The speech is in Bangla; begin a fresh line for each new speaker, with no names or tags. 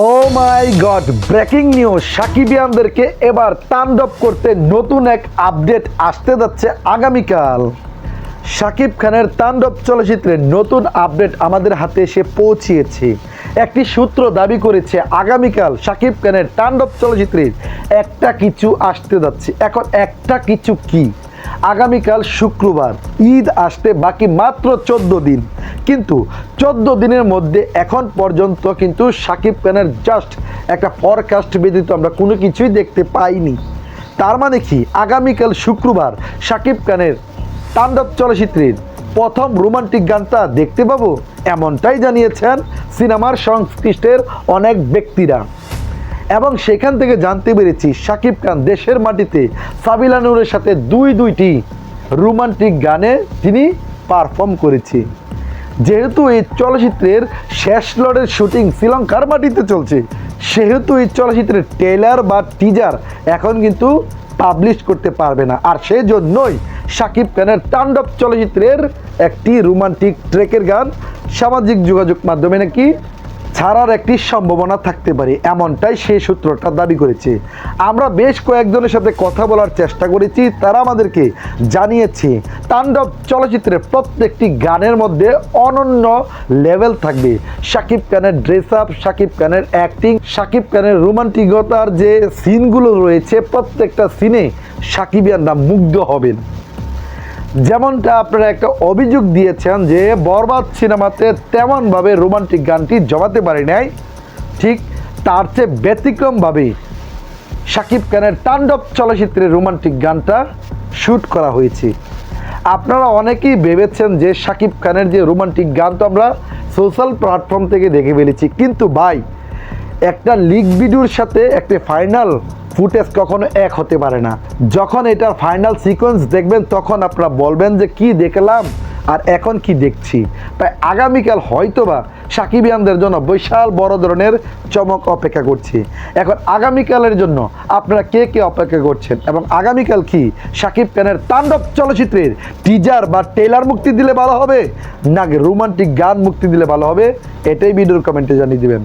O my God breaking news সাকিবিয়ানদেরকে এবার তাণ্ডব করতে নতুন এক আপডেট আসতে যাচ্ছে আগামীকাল। শাকিব খানের তাণ্ডব চলচ্চিত্রের নতুন আপডেট আমাদের হাতে এসে পৌঁছিয়েছে। একটি সূত্র দাবি করেছে, আগামীকাল শাকিব খানের তাণ্ডব চলচ্চিত্রের একটা কিছু আসতে যাচ্ছে। এখন একটা কিছু কি? আগামীকাল শুক্রবার, ঈদ আসতে বাকি মাত্র চোদ্দ দিন। কিন্তু চোদ্দ দিনের মধ্যে এখন পর্যন্ত কিন্তু সাকিব খানের জাস্ট একটা ফরকাস্ট ব্যতীত আমরা কোনো কিছুই দেখতে পাইনি। তার মানে কি? আগামীকাল শুক্রবার সাকিব খানের তাণ্ডব চলচ্চিত্রের প্রথম রোমান্টিক গানটা দেখতে পাবো, এমনটাই জানিয়েছেন সিনেমার সংশ্লিষ্টের অনেক ব্যক্তিরা। এবং সেখান থেকে জানতে পেরেছি শাকিব খান দেশের মাটিতে সাবিলা নূরের সাথে দুই দুইটি রোমান্টিক গানে তিনি পারফর্ম করেছে। যেহেতু এই চলচ্চিত্রের শেষ লড়ের শুটিং শ্রীলঙ্কার মাটিতে চলছে, সেহেতু এই চলচ্চিত্রের ট্রেলার বা টিজার এখন কিন্তু পাবলিশ করতে পারবে না। আর সেই জন্যই শাকিব খানের তাণ্ডব চলচ্চিত্রের একটি রোমান্টিক ট্রেকের গান, সামাজিক যোগাযোগ মাধ্যমে নাকি ছাড়ার একটি সম্ভাবনা থাকতে পারে, এমনটাই সেই সূত্রটা দাবি করেছে। আমরা বেশ কয়েকজনের সাথে কথা বলার চেষ্টা করেছি, তারা আমাদেরকে জানিয়েছে, তাণ্ডব চলচ্চিত্রের প্রত্যেকটি গানের মধ্যে অনন্য লেভেল থাকবে। শাকিব খানের ড্রেস আপ শাকিব খানের অ্যাক্টিং শাকিব খানের রোমান্টিকতার যে সিনগুলো রয়েছে, প্রত্যেকটা সিনে সাকিবিয়ানরা মুগ্ধ হবেন। যেমনটা আপনারা একটা অভিযোগ দিয়েছেন যে বরবাদ সিনেমাতে তেমনভাবে রোমান্টিক গানটি জমাতে পারে নাই। ঠিক তার চেয়ে ব্যতিক্রমভাবে শাকিব খানের তাণ্ডব চলচ্চিত্রের রোমান্টিক গানটা শ্যুট করা হয়েছে। আপনারা অনেকেই ভেবেছেন যে শাকিব খানের যে রোমান্টিক গান তো আমরা সোশ্যাল প্ল্যাটফর্ম থেকে দেখে ফেলেছি। কিন্তু ভাই, একটা লিগ ভিডিওর সাথে একটা ফাইনাল ফুটেজ কখনো এক হতে পারে না। যখন এটার ফাইনাল সিকোয়েন্স দেখবেন, তখন আপনারা বলবেন যে, কি দেখলাম আর এখন কি দেখছি? তাই আগামীকাল হয়তোবা সাকিবিয়ানদের জন্য বিশাল বড় ধরনের চমক অপেক্ষা করছি। এখন আগামীকালের জন্য আপনারা কে কে অপেক্ষা করছেন? এবং আগামীকাল কি সাকিব খানের তাণ্ডব চলচ্চিত্রের টিজার বা টেলার মুক্তি দিলে ভালো হবে? না রোমান্টিক গান মুক্তি দিলে ভালো হবে? এটাই ভিডিওর কমেন্টে জানিয়ে দিবেন।